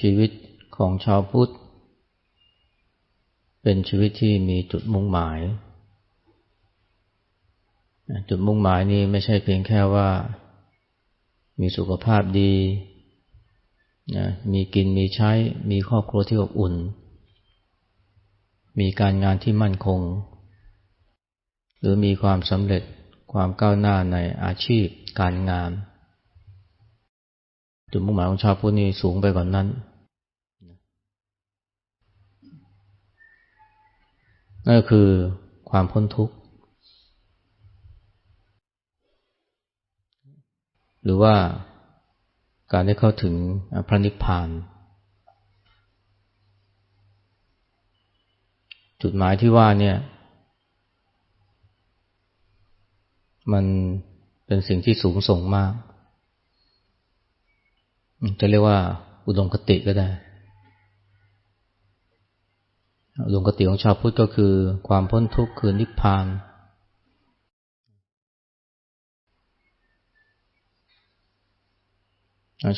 ชีวิตของชาวพุทธ เป็นชีวิตที่มีจุดมุ่งหมาย จุดมุ่งหมายนี้ไม่ใช่เพียงแค่ว่า มีสุขภาพดีนะมีกินมีใช้ มีครอบครัวที่อบอุ่น มีการงานที่มั่นคง หรือมีความสำเร็จความก้าวหน้าในอาชีพการงาน จุดมุ่งหมายของชาวพุทธนี่สูงไปกว่านนั้นนั่นก็คือความพ้นทุกข์ หรือว่าการได้เข้าถึงพระนิพพาน จุดหมายที่ว่าเนี่ย มันเป็นสิ่งที่สูงส่งมาก จะเรียกว่า อุดมคติก็ได้ อุดมคติของชาวพุทธก็คือ ความพ้นทุกข์คือนิพพาน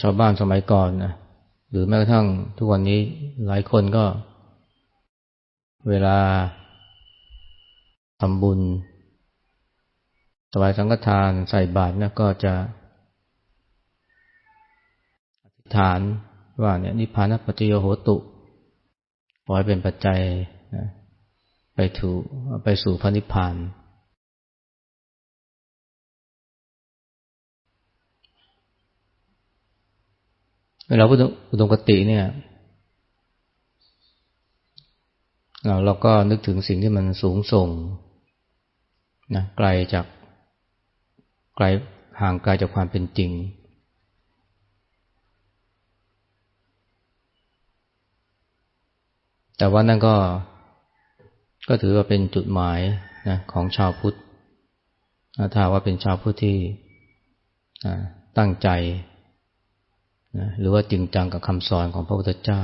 ชาวบ้านสมัยก่อนนะหรือแม้กระทั่งทุกวันนี้หลายคนก็ เวลาทำบุญถวายสังฆทานใส่บาตรนะก็จะ ฐานว่าเนี่ยนิพพานปัจจโยโหตุขอให้เป็นปัจจัยนะไปถูไปสู่พระนิพพานเวลาพูดอุดมกติเนี่ยเราเราก็นึกถึงสิ่งที่มันสูงส่งนะไกลจากไกลห่างไกลจากความเป็นจริง แต่ว่านั่นก็ก็ถือว่าเป็นจุดหมายนะของชาวพุทธถ้าว่าเป็นชาวพุทธที่ตั้งใจนะหรือว่าจริงจังกับคำสอนของพระพุทธเจ้า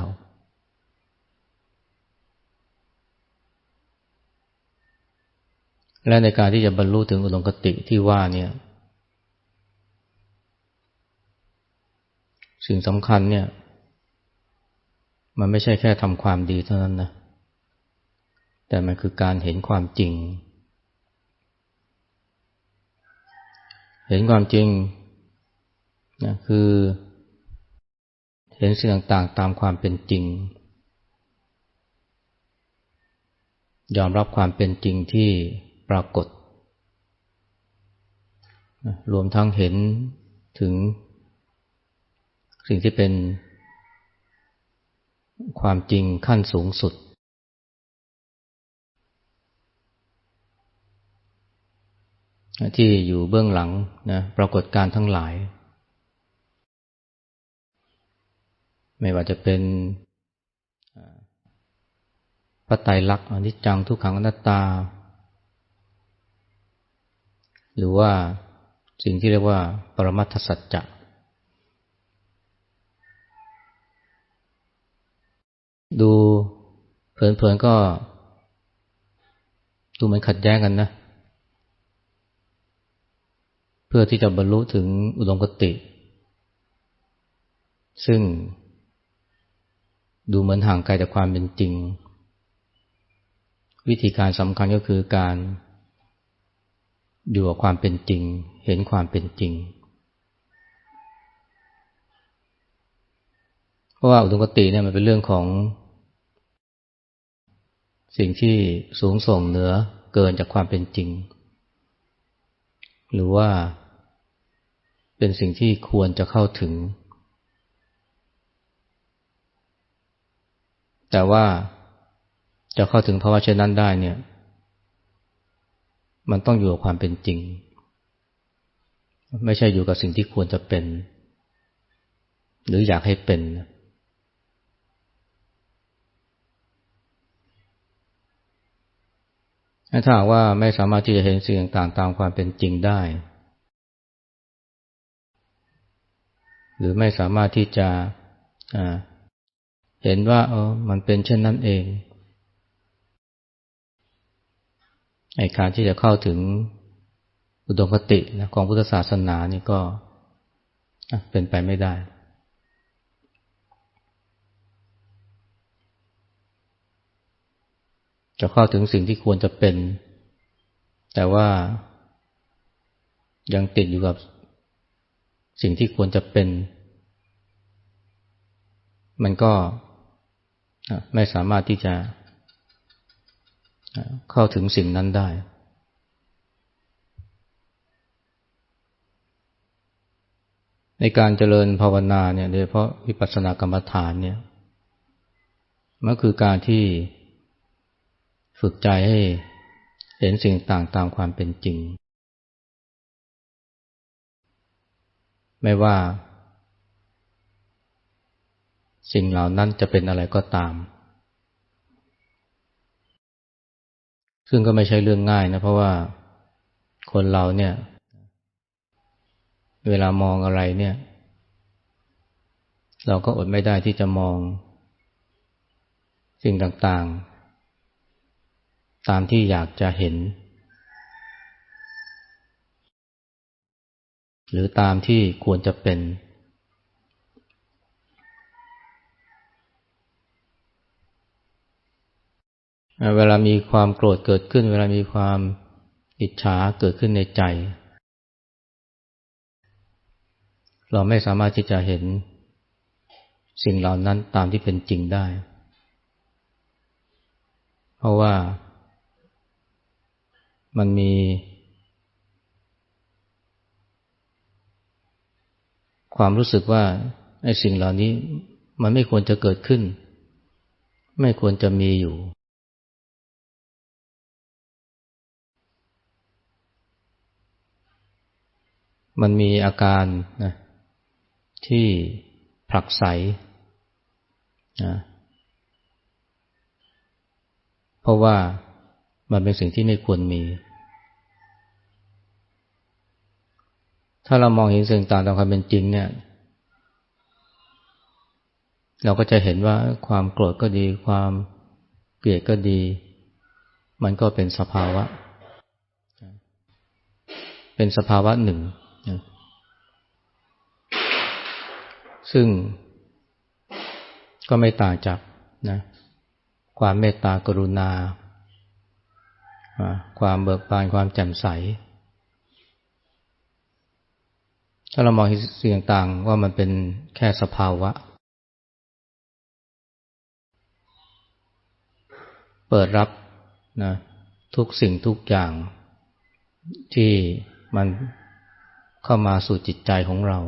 และในการที่จะบรรลุถึงอุดมคติที่ว่าเนี่ย สิ่งสำคัญเนี่ย มันไม่ใช่แค่ทำความดีเท่านั้นนะ แต่มันคือการเห็นความจริง เห็นความจริงนะคือ เห็นสิ่งต่างๆตามความเป็นจริง ยอมรับความเป็นจริงที่ปรากฏ รวมทั้งเห็นถึงสิ่งที่เป็น ความจริงขั้นสูงสุด ที่อยู่เบื้องหลังนะปรากฏการทั้งหลาย ไม่ว่าจะเป็นพระไตรลักษณ์อนิจจังทุกขังอนัตตา หรือว่าสิ่งที่เรียกว่า ปรมัตถสัจจะ ดูเผลอๆก็ ดูเหมือนขัดแย้งกันนะ เพื่อที่จะบรรลุถึงอุดมคติ ซึ่ง ดูเหมือนห่างไกลจากความเป็นจริง วิธีการสำคัญก็คือการ อยู่กับความเป็นจริง เห็นความเป็นจริง เพราะว่าอุดมคติเนี่ยมันเป็นเรื่องของ สิ่งที่สูงส่งเหนือเกินจากความเป็นจริง หรือว่าเป็นสิ่งที่ควรจะเข้าถึง แต่ว่าจะเข้าถึงภาวะเช่นนั้นได้เนี่ย มันต้องอยู่กับความเป็นจริง ไม่ใช่อยู่กับสิ่งที่ควรจะเป็น หรืออยากให้เป็น ถ้าหากว่าไม่สามารถที่จะเห็นสิ่งต่างๆตามความเป็นจริงได้ หรือไม่สามารถที่จะเห็นว่าเออมันเป็นเช่นนั้นเองไอ้การที่จะเข้าถึงอุดมคตินะของพุทธศาสนานี่ก็เป็นไปไม่ได้ จะเข้าถึงสิ่งที่ควรจะเป็น แต่ว่ายังติดอยู่กับสิ่งที่ควรจะเป็น มันก็ไม่สามารถที่จะเข้าถึงสิ่งนั้นได้ ในการเจริญภาวนาเนี่ยโดยเฉพาะวิปัสสนากรรมฐานเนี่ยมันคือการที่ ฝึกใจให้เห็นสิ่งต่างตามความเป็นจริง ไม่ว่า สิ่งเหล่านั้นจะเป็นอะไรก็ตาม ซึ่งก็ไม่ใช่เรื่องง่ายนะ เพราะว่าคนเราเนี่ย เวลามองอะไรเนี่ย เราก็อดไม่ได้ที่จะมอง สิ่งต่างๆ ตามที่อยากจะเห็น หรือตามที่ควรจะเป็น เวลามีความโกรธเกิดขึ้น เวลามีความอิจฉาเกิดขึ้นในใจ เราไม่สามารถที่จะเห็นสิ่งเหล่านั้นตามที่เป็นจริงได้ เพราะว่า มันมี ความรู้สึกว่าไอ้สิ่งเหล่านี้มันไม่ควรจะเกิดขึ้น ไม่ควรจะมีอยู่ มันมีอาการนะที่ผลักไสนะเพราะว่า มันเป็นสิ่งที่ไม่ควรมี ถ้าเรามองเห็นสิ่งต่างตามความเป็นจริงเนี่ย เราก็จะเห็นว่าความโกรธก็ดี ความเกลียดก็ดี มันก็เป็นสภาวะ เป็นสภาวะหนึ่ง ซึ่งก็ไม่ต่างจากนะ ความเมตตากรุณา ความเบิกบานความแจ่มใส ถ้าเรามองสิ่งต่างว่ามันเป็นแค่สภาวะ เปิดรับนะทุกสิ่งทุกอย่างที่มันเข้ามาสู่จิตใจของเรา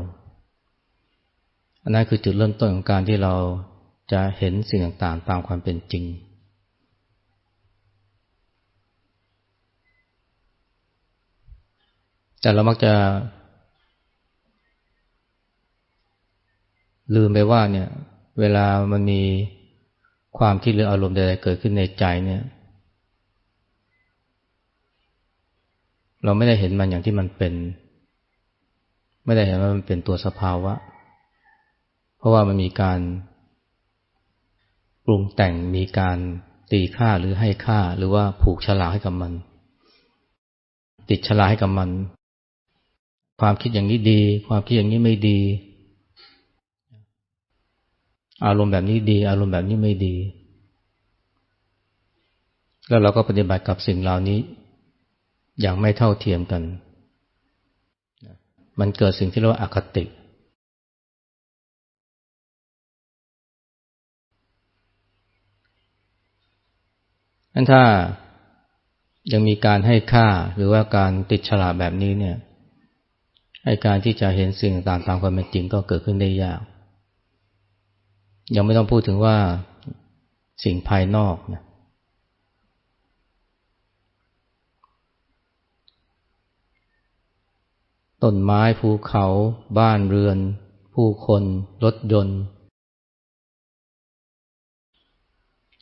อันนั้นคือจุดเริ่มต้นของการที่เราจะเห็นสิ่งต่างๆตามความเป็นจริง แต่เรามักจะ ลืมไปว่าเนี่ย เวลามันมีความคิดหรืออารมณ์ใดๆเกิดขึ้นในใจเนี่ย เราไม่ได้เห็นมันอย่างที่มันเป็น ไม่ได้เห็นว่ามันเป็นตัวสภาวะ เพราะว่ามันมีการปรุงแต่งมีการตีค่าหรือให้ค่าหรือว่าผูกฉลาให้กับมัน ติดฉลาให้กับมัน ความคิดอย่างนี้ดี ความคิดอย่างนี้ไม่ดี อารมณ์แบบนี้ดี อารมณ์แบบนี้ไม่ดี แล้วเราก็ปฏิบัติกับสิ่งเหล่านี้ อย่างไม่เท่าเทียมกัน มันเกิดสิ่งที่เรียกว่าอาคติั้นถ้ายังมีการให้ค่าหรือว่าการติดฉลาแบบนี้เนี่ย ให้การที่จะเห็นสิ่งต่างตามความเป็นจริงก็เกิดขึ้นได้ยาก ยังไม่ต้องพูดถึงว่าสิ่งภายนอกนะต้นไม้ภูเขา บ้านเรือน ผู้คน รถยนต์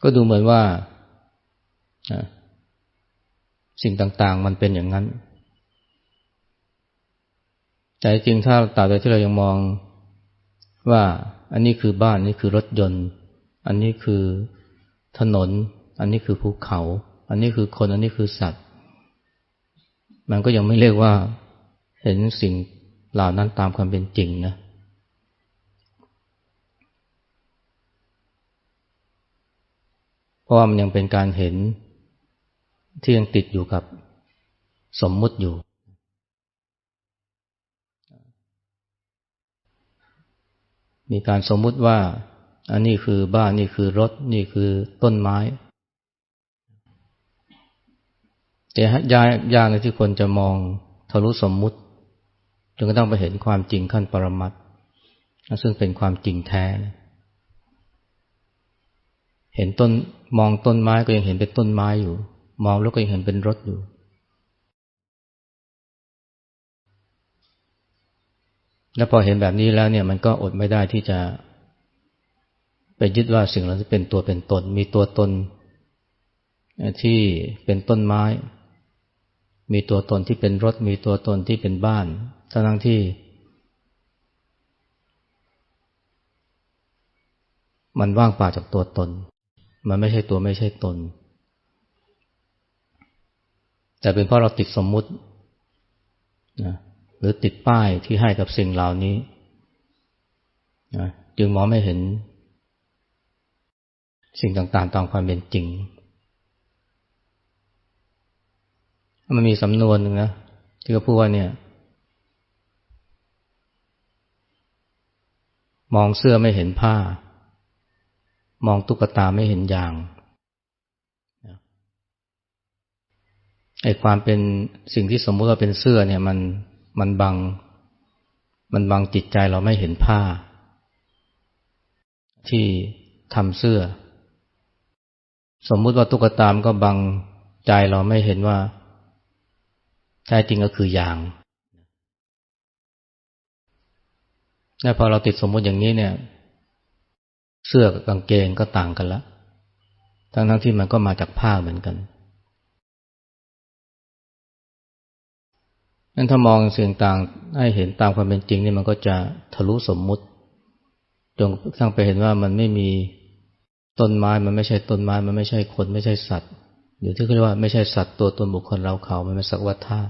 ก็ดูเหมือนว่า สิ่งต่างๆ มันเป็นอย่างนั้น ใจจริงถ้าตราบใดที่เรายังมองว่าอันนี้คือบ้านนี่คือรถยนต์ อันนี้คือถนน อันนี้คือภูเขา อันนี้คือคนอันนี้คือสัตว์ มันก็ยังไม่เรียกว่าเห็นสิ่งเหล่านั้นตามความเป็นจริงนะเพราะว่ามันยังเป็นการเห็นที่ยังติดอยู่กับสมมุติอยู่ มีการสมมุติว่า อันนี้คือบ้านนี่คือรถ นี่คือต้นไม้แต่ยากยากในที่คนจะมองทะลุสมมุติจนกระทั่งไปเห็นความจริงขั้นปรมัตซึ่งเป็นความจริงแท้ เห็นต้นมองต้นไม้ก็ยังเห็นเป็นต้นไม้อยู่ มองแล้วก็ยังเห็นเป็นรถอยู่ แล้วพอเห็นแบบนี้แล้วเนี่ยมันก็อดไม่ได้ที่จะไปยึดว่าสิ่งเหล่านี้เป็นตัวเป็นตน มีตัวตนที่เป็นต้นไม้ มีตัวตนที่เป็นรถ มีตัวตนที่เป็นบ้านทั้งที่ มันว่างเปล่าจากตัวตน มันไม่ใช่ตัวไม่ใช่ตน แต่เป็นเพราะเราติดสมมุตินะ หรือติดป้ายที่ให้กับสิ่งเหล่านี้นะจึงมองไม่เห็น สิ่งต่างๆตามความเป็นจริง มันมีสำนวนหนึ่งนะที่เขาพูดว่าเนี่ย มองเสื้อไม่เห็นผ้า มองตุ๊กตาไม่เห็นอย่างไอ้ความเป็นสิ่งที่สมมุติว่าเป็นเสื้อเนี่ยมัน มันบัง มันบังจิตใจเราไม่เห็นผ้า ที่ทำเสื้อ สมมุติว่าตุ๊กตามก็บังใจเราไม่เห็นว่าแท้จริงก็คือยางและพอเราติดสมมุติอย่างนี้เนี่ย เสื้อกับกางเกงก็ต่างกันละ ทั้งทั้งที่มันก็มาจากผ้าเหมือนกัน นั้นถ้ามองสิ่งต่างให้เห็นตามความเป็นจริงนี่มันก็จะทะลุสมมุติจนทั้งไปเห็นว่ามันไม่มีต้นไม้มันไม่ใช่ต้นไม้มันไม่ใช่คนไม่ใช่สัตว์หรือที่เรียกว่าไม่ใช่สัตว์ตัวตนบุคคลเราเขามันเป็นสักวัฏฏะ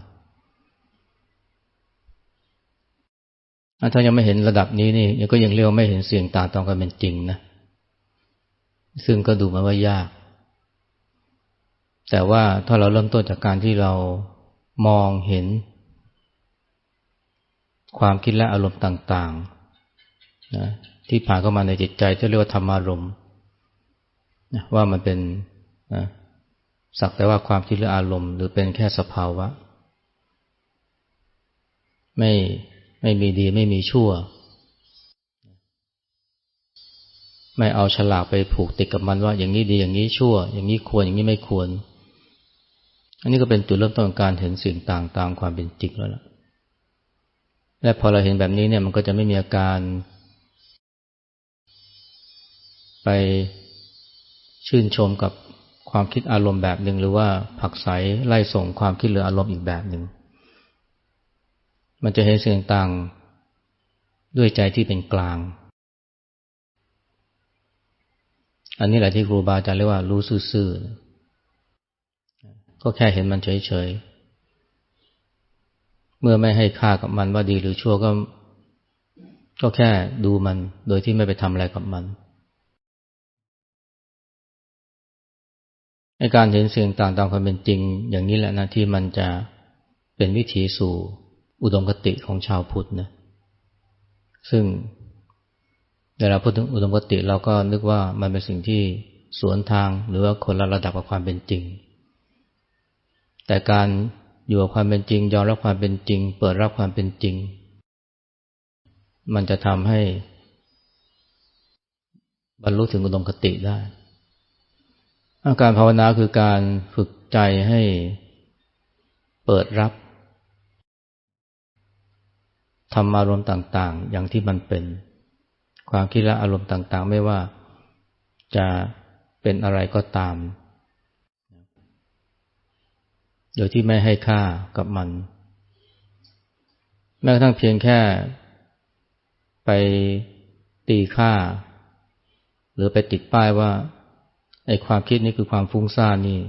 ถ้ายังไม่เห็นระดับนี้นี่ยังก็ยังเรียกว่าไม่เห็นเสียงต่างตามความเป็นจริงนะ ซึ่งก็ดูมาว่ายาก แต่ว่าถ้าเราเริ่มต้นจากการที่เรามองเห็น ความคิดและอารมณ์ต่างๆนะที่ผ่านเข้ามาในจิตใจที่เรียกว่าธรรมารมณ์นะว่ามันเป็นนะสักแต่ว่าความคิดหรืออารมณ์ หรือเป็นแค่สภาวะ ไม่ไม่มีดีไม่มีชั่ว ไม่เอาฉลากไปผูกติดกับมันว่า อย่างนี้ดีอย่างนี้ชั่ว อย่างนี้ควรอย่างนี้ไม่ควร อันนี้ก็เป็นจุดเริ่มต้นของการเห็นสิ่งต่างตามความเป็นจริงแล้วล่ะ และพอเราเห็นแบบนี้เนี่ยมันก็จะไม่มีอาการ ไปชื่นชมกับความคิดอารมณ์แบบหนึ่งหรือว่าผักใสไล่ส่งความคิดหรืออารมณ์อีกแบบหนึ่งมันจะเห็นสิ่งต่างด้วยใจที่เป็นกลาง อันนี้แหละที่ครูบาอาจารย์เรียกว่ารู้ซื่อๆ ก็แค่เห็นมันเฉยๆ มื่อไม่ให้ค่ากับมันว่าดีหรือชั่วก็ ก็แค่ดูมัน โดยที่ไม่ไปทำอะไรกับมันในการเห็นสิ่งต่างตามความเป็นจริง อย่างนี้แหละนะที่มันจะเป็นวิถีสู่อุดมคติของชาวพุทธนะซึ่งเวลาพูดถึงอุดมคติเราก็นึกว่ามันเป็นสิ่งที่สวนทางหรือว่าคนละระดับกับความเป็นจริง แต่การ อยู่กับความเป็นจริง ยอมรับความเป็นจริง เปิดรับความเป็นจริง มันจะทำให้ บรรลุถึงอุดมคติได้ อาการภาวนาคือการฝึกใจให้เปิดรับธรรมารมณ์ต่าง ๆ อย่างที่มันเป็น ความคิดและอารมณ์ต่าง ๆ ไม่ว่าจะเป็นอะไรก็ตาม โดยที่ไม่ให้ค่ากับมัน แม้กระทั่งเพียงแค่ ไปตีค่า หรือไปติดป้ายว่าไอ้ความคิดนี้คือความฟุ้งซ่านนี่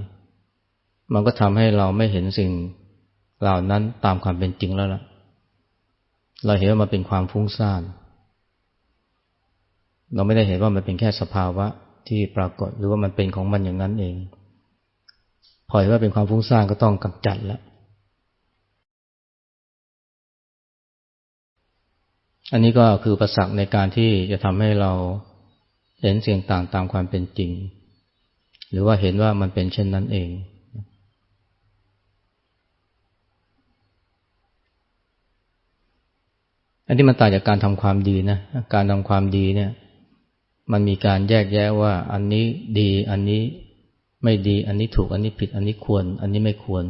มันก็ทำให้เราไม่เห็นสิ่งเหล่านั้นตามความเป็นจริงแล้วล่ะ เราเห็นว่ามันเป็นความฟุ้งซ่าน เราไม่ได้เห็นว่ามันเป็นแค่สภาวะที่ปรากฏหรือว่ามันเป็นของมันอย่างนั้นเอง พอเห็นว่าเป็นความฟุ้งซ่านก็ต้องกำจัดแล้วอันนี้ก็คือประสักในการที่จะทำให้เราเห็นเสียงต่างตามความเป็นจริง หรือว่าเห็นว่ามันเป็นเช่นนั้นเอง อันที่มันต่างจากการทำความดีนะการทำความดีเนี่ย มันมีการแยกแยะว่าอันนี้ดีอันนี้ ไม่ดี อันนี้ถูกอันนี้ผิด อันนี้ควร อันนี้ไม่ควร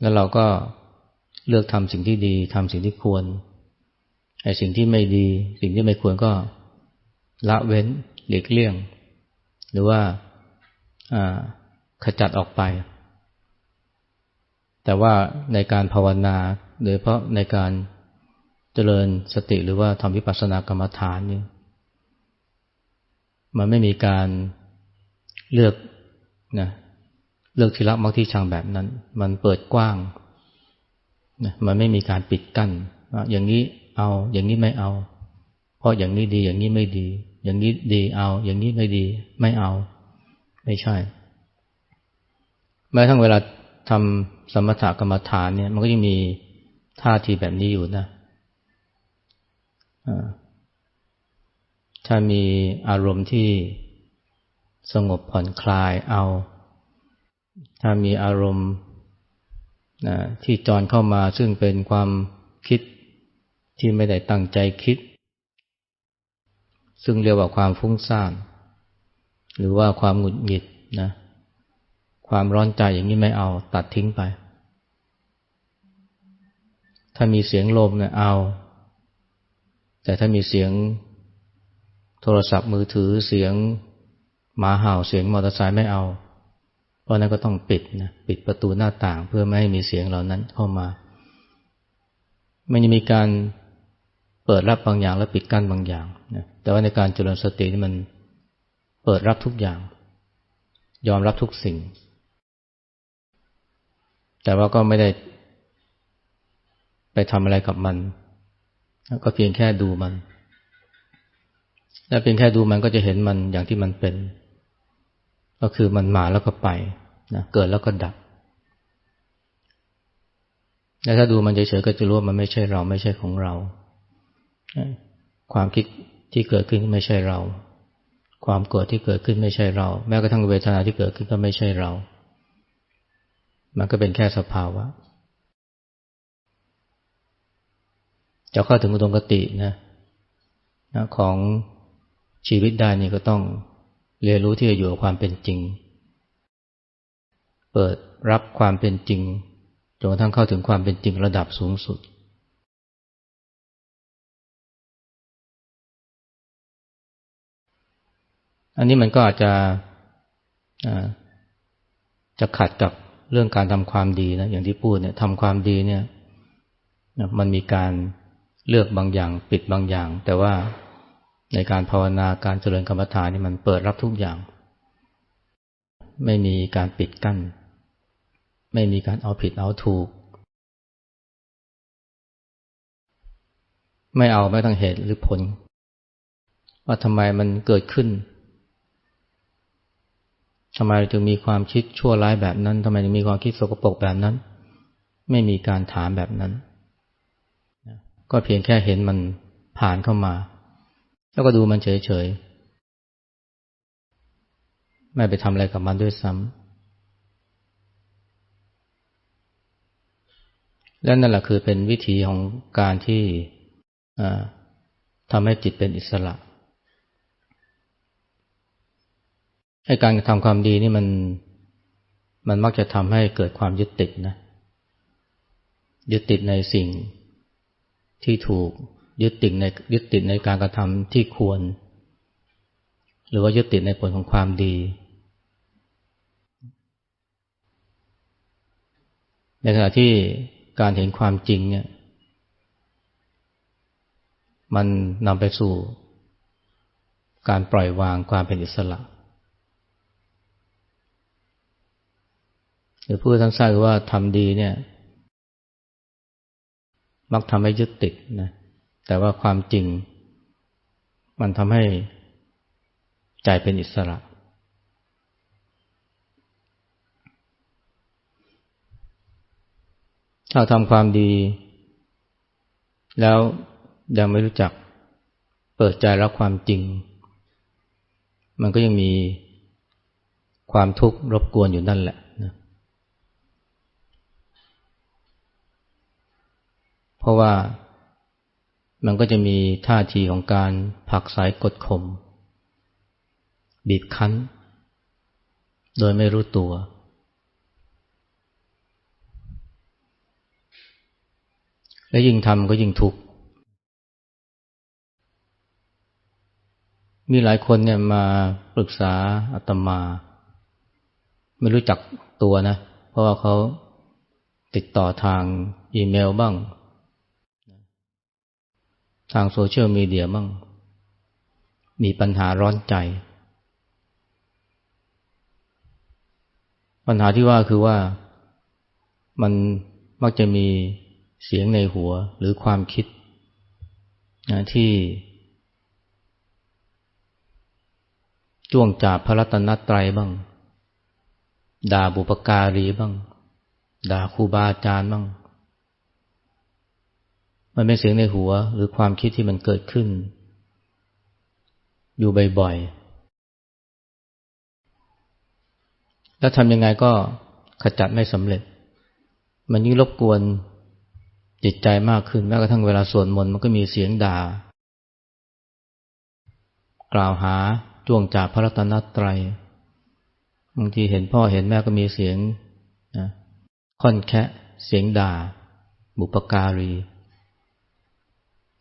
แล้วเราก็เลือกทำสิ่งที่ดีทำสิ่งที่ควรไอ้สิ่งที่ไม่ดี สิ่งที่ไม่ควรก็ละเว้นหลีกเลี่ยง หรือว่าขจัดออกไป แต่ว่าในการภาวนาโดยเพราะในการเจริญสติหรือว่าทำวิปัสสนากรรมฐานนี่มันไม่มีการ เลือกนะเลือกทีละมักที่ชังแบบนั้น มันเปิดกว้างนะมันไม่มีการปิดกั้นอย่างนี้เอาอย่างนี้ไม่เอา เพราะอย่างนี้ดีอย่างนี้ไม่ดี อย่างนี้ดีเอา อย่างนี้ไม่ดี ไม่เอา ไม่ใช่ แม้ทั้งเวลาทำสมถกรรมฐานเนี่ย มันก็ยังมีท่าทีแบบนี้อยู่นะถ้ามีอารมณ์ที่ สงบผ่อนคลายเอา ถ้ามีอารมณ์นะที่จอนเข้ามาซึ่งเป็นความคิดที่ไม่ได้ตั้งใจคิด ซึ่งเรียกว่าความฟุ้งซ่าน หรือว่าความหงุดหงิดนะความร้อนใจอย่างนี้ไม่เอาตัดทิ้งไป ถ้ามีเสียงลมเนี่ยเอา แต่ถ้ามีเสียงโทรศัพท์มือถือเสียง หมาเห่าเสียงมอเตอร์ไซค์ไม่เอา เพราะนั้นก็ต้องปิดนะปิดประตูหน้าต่างเพื่อไม่ให้มีเสียงเหล่านั้นเข้ามา ไม่ได้มีการเปิดรับบางอย่างและปิดกั้นบางอย่างนะแต่ว่าในการเจริญสตินี่มันเปิดรับทุกอย่าง ยอมรับทุกสิ่ง แต่ว่าก็ไม่ได้ ไปทำอะไรกับมัน ก็เพียงแค่ดูมัน และเพียงแค่ดูมันก็จะเห็นมันอย่างที่มันเป็น ก็คือมันมาแล้วก็ไปนะเกิดแล้วก็ดับและถ้าดูมันเฉยๆก็จะรู้ว่ามันไม่ใช่เราไม่ใช่ของเรา ความคิดที่เกิดขึ้นไม่ใช่เรา ความโกรธที่เกิดขึ้นไม่ใช่เรา แม้กระทั่งเวทนาที่เกิดขึ้นก็ไม่ใช่เรา มันก็เป็นแค่สภาวะจะเข้าถึงอุดมกตินะของชีวิตได้นี่ก็ต้อง เรียนรู้ที่จะอยู่กับความเป็นจริง เปิดรับความเป็นจริงจนกระทั่งเข้าถึงความเป็นจริงระดับสูงสุด อันนี้มันก็อาจจะจะขัดกับเรื่องการทำความดีนะอย่างที่พูดเนี่ยทำความดีเนี่ยมันมีการเลือกบางอย่างปิดบางอย่าง แต่ว่า ในการภาวนาการเจริญกรรมฐานนี่มันเปิดรับทุกอย่าง ไม่มีการปิดกั้น ไม่มีการเอาผิดเอาถูก ไม่เอาไม่ต้องเหตุหรือผล ว่าทำไมมันเกิดขึ้นทำไมจึงมีความคิดชั่วร้ายแบบนั้นทำไมถึงมีความคิดสกปรกแบบนั้น ไม่มีการถามแบบนั้น ก็เพียงแค่เห็นมันผ่านเข้ามา แล้วก็ดูมันเฉยๆ ไม่ไปทำอะไรกับมันด้วยซ้ำ และนั่นแหละคือเป็นวิธีของการที่ทำให้จิตเป็นอิสระให้การทำความดีนี่มันมันมักจะทำให้เกิดความยึดติดนะ ยึดติดในสิ่งที่ถูก ยึดติดในยึดติดในการกระทำที่ควร หรือว่ายึดติดในผลของความดี ในขณะที่การเห็นความจริงเนี่ย มันนำไปสู่ การปล่อยวางความเป็นอิสระหรือพูดทั้งสั้นว่าทำดีเนี่ย มักทำให้ยึดติดนะ แต่ว่าความจริง มันทำให้ใจเป็นอิสระ ถ้าทำความดี แล้วยังไม่รู้จักเปิดใจรับความจริง มันก็ยังมีความทุกข์รบกวนอยู่นั่นแหละนะเพราะว่า มันก็จะมีท่าทีของการผักสายกดข่มบีบคั้น โดยไม่รู้ตัว และยิ่งทำก็ยิ่งทุกข์ มีหลายคนเนี่ยมาปรึกษาอาตมา ไม่รู้จักตัวนะ เพราะว่าเขาติดต่อทางอีเมลบ้างางโซเชียลมีเดียบ้างมีปัญหาร้อนใจ ปัญหาที่ว่าคือว่ามันมักจะมีเสียงในหัวหรือความคิดนะที่จ้วงจับพระรัตนตรัยบ้าง ด่าบุปการีบ้าง ด่าครูบาอาจารย์บ้าง มันเป็นเสียงในหัวหรือความคิดที่มันเกิดขึ้น อยู่บ่อยๆ แล้วทำยังไงก็ขจัดไม่สำเร็จ มันยิ่งรบกวนจิตใจมากขึ้นแม้กระทั่งเวลาสวดมนต์มันก็มีเสียงด่า กล่าวหาจ้วงจาพระรัตนตรัยบางทีเห็นพ่อเห็นแม่ก็มีเสียงนะค่อนแคะเสียงด่า บุปการี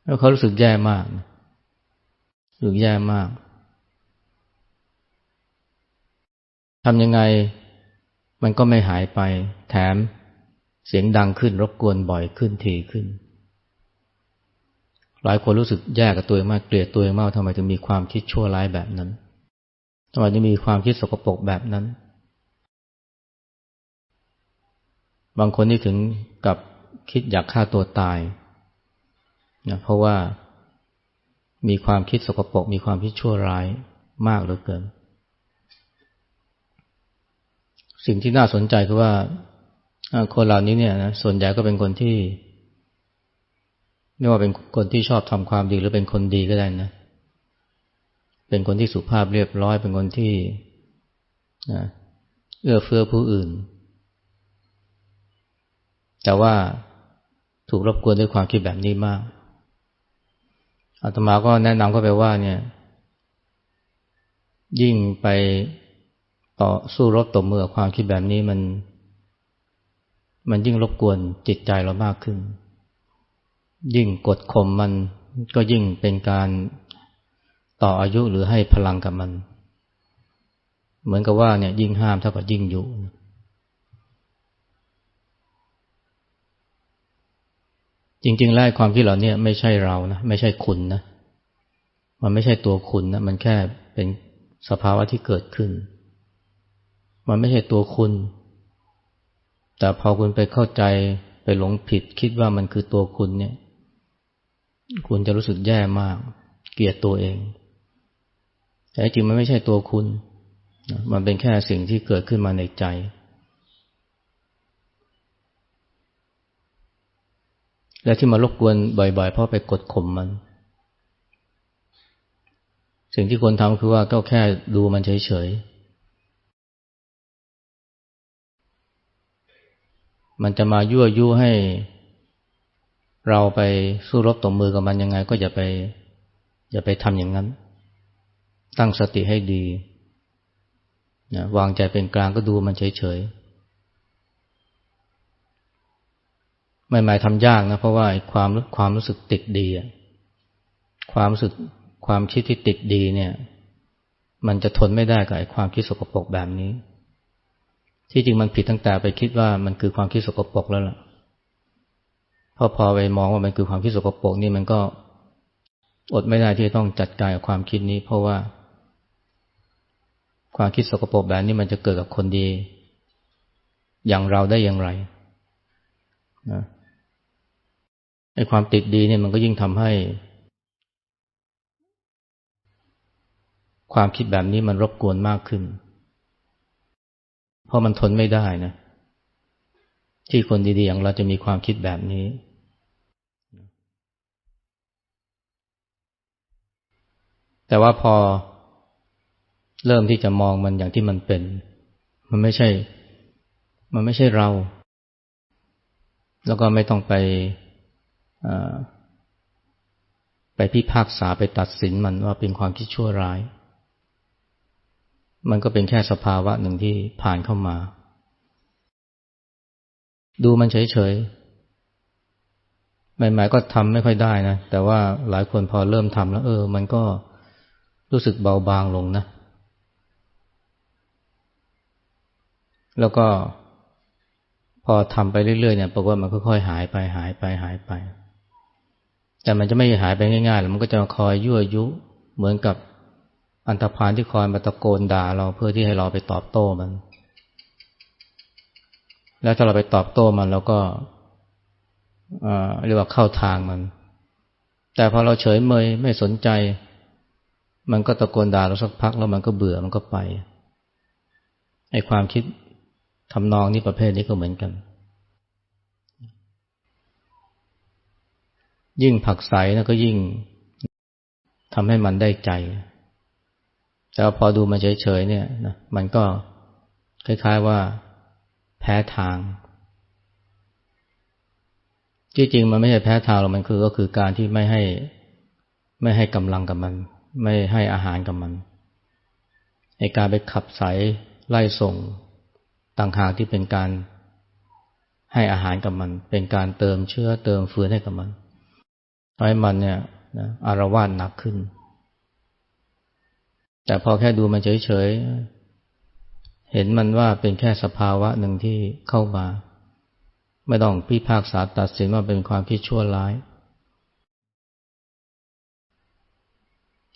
แล้วเขารู้สึกแย่มากรู้สึกแย่มากทำยังไงมันก็ไม่หายไป แถมเสียงดังขึ้นรบกวนบ่อยขึ้นทีขึ้น หลายคนรู้สึกแย่กับตัวเองมากเกลียดตัวเองมากทำไมถึงมีความคิดชั่วร้ายแบบนั้นทำไมถึงมีความคิดสกปรกแบบนั้น บางคนนี่ถึงกับคิดอยากฆ่าตัวตาย นะเพราะว่ามีความคิดสกปรกมีความคิดชั่วร้ายมากเหลือเกิน สิ่งที่น่าสนใจคือว่าคนเหล่านี้เนี่ยนะส่วนใหญ่ก็เป็นคนที่ไม่ว่าเป็นคนที่ชอบทำความดีหรือเป็นคนดีก็ได้นะ เป็นคนที่สุภาพเรียบร้อย เป็นคนที่เอื้อเฟื้อผู้อื่น แต่ว่าถูกรบกวนด้วยความคิดแบบนี้มาก อาตมาก็แนะนำก็ไปว่าเนี่ย ยิ่งไปต่อสู้รบตบมือความคิดแบบนี้มัน มันยิ่งรบกวนจิตใจเรามากขึ้น ยิ่งกดข่มมันก็ยิ่งเป็นการต่ออายุหรือให้พลังกับมัน เหมือนกับว่าเนี่ยยิ่งห้ามเท่ากับยิ่งอยู่ จริงๆแล้วความคิดเหล่านี้ไม่ใช่เรานะไม่ใช่คุณนะ มันไม่ใช่ตัวคุณนะ มันแค่เป็นสภาวะที่เกิดขึ้น มันไม่ใช่ตัวคุณ แต่พอคุณไปเข้าใจไปหลงผิด คิดว่ามันคือตัวคุณเนี่ย คุณจะรู้สึกแย่มาก เกลียดตัวเอง แต่จริงมันไม่ใช่ตัวคุณ มันเป็นแค่สิ่งที่เกิดขึ้นมาในใจ และที่มารบกวนบ่อยๆ เพราะไปกดข่มมัน สิ่งที่ควรทำคือว่าก็แค่ดูมันเฉยๆ มันจะมายั่วยุให้ เราไปสู้รบตบมือกับมันยังไง ก็อย่าไป อย่าไปทำอย่างนั้น ตั้งสติให้ดีนะวางใจเป็นกลางก็ดูมันเฉยๆ ใหม่ๆทำยากนะเพราะว่าความความรู้สึกติดดีความรู้สึกความคิดที่ติดดีเนี่ย มันจะทนไม่ได้กับความคิดสกปรกแบบนี้ ที่จริงมันผิดตั้งแต่ไปคิดว่ามันคือความคิดสกปรกแล้วล่ะพอพอไปมองว่ามันคือความคิดสกปรกนี่มันก็อดไม่ได้ที่จะต้องจัดการกับความคิดนี้ เพราะว่า ความคิดสกปรกแบบนี้มันจะเกิดกับคนดี อย่างเราได้อย่างไรนะ ไอ้ความติดดีเนี่ยมันก็ยิ่งทำให้ ความคิดแบบนี้มันรบกวนมากขึ้น เพราะมันทนไม่ได้นะ ที่คนดีๆอย่างเราจะมีความคิดแบบนี้ แต่ว่าพอเริ่มที่จะมองมันอย่างที่มันเป็น มันไม่ใช่ มันไม่ใช่เรา แล้วก็ไม่ต้องไป ไปพิพากษาไปตัดสินมันว่าเป็นความคิดชั่วร้าย มันก็เป็นแค่สภาวะหนึ่งที่ผ่านเข้ามา ดูมันเฉยๆใหม่ๆก็ทำไม่ค่อยได้นะ แต่ว่าหลายคนพอเริ่มทำแล้ว เออ มันก็รู้สึกเบาบางลงนะ แล้วก็พอทำไปเรื่อยๆเนี่ยปรากฏว่ามันค่อยๆหายไปหายไปหายไป แต่มันจะไม่หายไปง่ายๆหรอกมันก็จะคอยยั่วยุเหมือนกับอันตรพานที่คอยมาตะโกนด่าเราเพื่อที่ให้เราไปตอบโต้มัน แล้วถ้าเราไปตอบโต้มันเราก็เรียกว่าเข้าทางมัน แต่พอเราเฉยเมยไม่สนใจ มันก็ตะโกนด่าเราสักพักแล้วมันก็เบื่อมันก็ไปไอ้ความคิดทำนองนี้ประเภทนี้ก็เหมือนกัน ยิ่งผักใสนะก็ยิ่งทำให้มันได้ใจ แต่พอดูมันเฉยๆเนี่ยนะมันก็คล้ายๆว่าแพ้ทางจริงๆมันไม่ใช่แพ้ทางหรอกมันคือก็คือการที่ไม่ให้ไม่ให้กำลังกับมัน ไม่ให้อาหารกับมันในการไปขับสายไล่ส่งต่างหากที่เป็นการให้อาหารกับมัน เป็นการเติมเชื้อเติมฟืนให้กับมัน ให้มันเนี่ยนะอารวาสหนักขึ้น แต่พอแค่ดูมันเฉยๆ เห็นมันว่าเป็นแค่สภาวะหนึ่งที่เข้ามา ไม่ต้องพิพากษาตัดสินว่าเป็นความคิดชั่วร้าย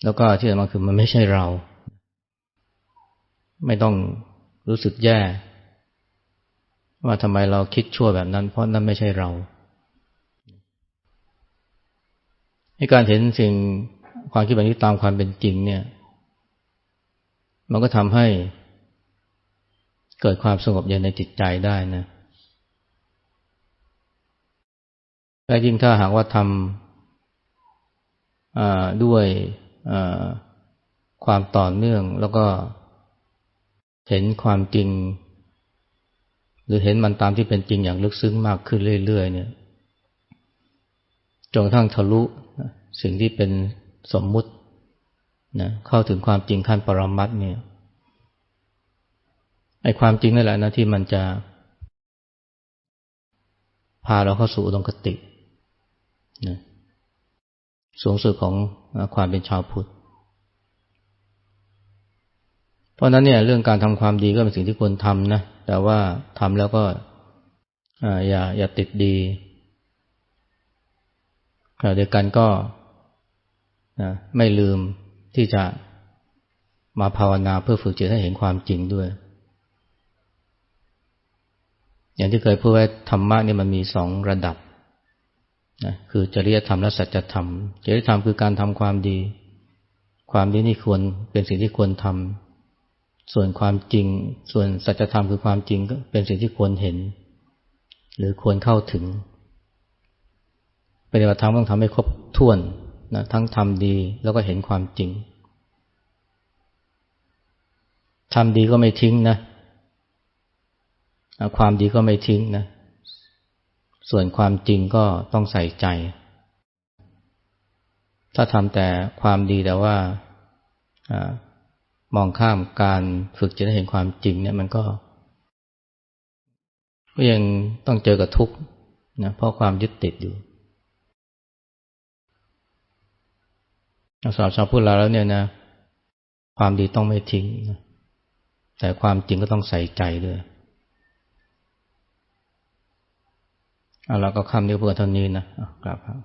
แล้วก็ที่สำคัญคือมันไม่ใช่เรา ไม่ต้องรู้สึกแย่ ว่าทำไมเราคิดชั่วแบบนั้น เพราะนั่นไม่ใช่เราใน การเห็นสิ่งความคิดแบบนี้ตามความเป็นจริงเนี่ย มันก็ทำให้เกิดความสงบเย็นในจิตใจได้นะและยิ่งถ้าหากว่าทำด้วยความต่อเนื่องแล้วก็เห็นความจริง หรือเห็นมันตามที่เป็นจริงอย่างลึกซึ้งมากขึ้นเรื่อยๆเนี่ย จนกระทั่งทะลุสิ่งที่เป็นสมมุตินะเข้าถึงความจริงขั้นปรมัตเนี่ยไอ้ความจริงนั่นแหละนะที่มันจะ พาเราเข้าสู่อุดมคตินะสูงสุดของความเป็นชาวพุทธ เพราะนั้นเนี่ยเรื่องการทำความดีก็เป็นสิ่งที่ควรทำนะ แต่ว่าทำแล้วก็อย่าอย่าติดดี เดียวกันก็นะไม่ลืมที่จะมาภาวนาเพื่อฝึกจิตให้เห็นความจริงด้วย อย่างที่เคยพูดไว้ธรรมะนี่มันมีสองระดับนะคือจริยธรรมและสัจธรรม จริยธรรมคือการทำความดี ความดีนี่ควรเป็นสิ่งที่ควรทำส่วนความจริง ส่วนสัจธรรมคือความจริงก็เป็นสิ่งที่ควรเห็น หรือควรเข้าถึง ปฏิบัติธรรมต้องทำให้ครบถ้วนนะทั้งทำดีแล้วก็เห็นความจริงทำดีก็ไม่ทิ้งนะ ความดีก็ไม่ทิ้งนะ ส่วนความจริงก็ต้องใส่ใจ ถ้าทำแต่ความดีแต่ว่ามองข้ามการฝึกจะได้เห็นความจริง เนี่ย มันก็ ก็ยังต้องเจอกับทุกข์นะเพราะความยึดติดอยู่ สำหรับชาวพุทธเราแล้วเนี่ยนะ ความดีต้องไม่ทิ้ง แต่ความจริงก็ต้องใส่ใจด้วยเอาเราก็คำนี้เพื่อเท่านี้นะกลับครับ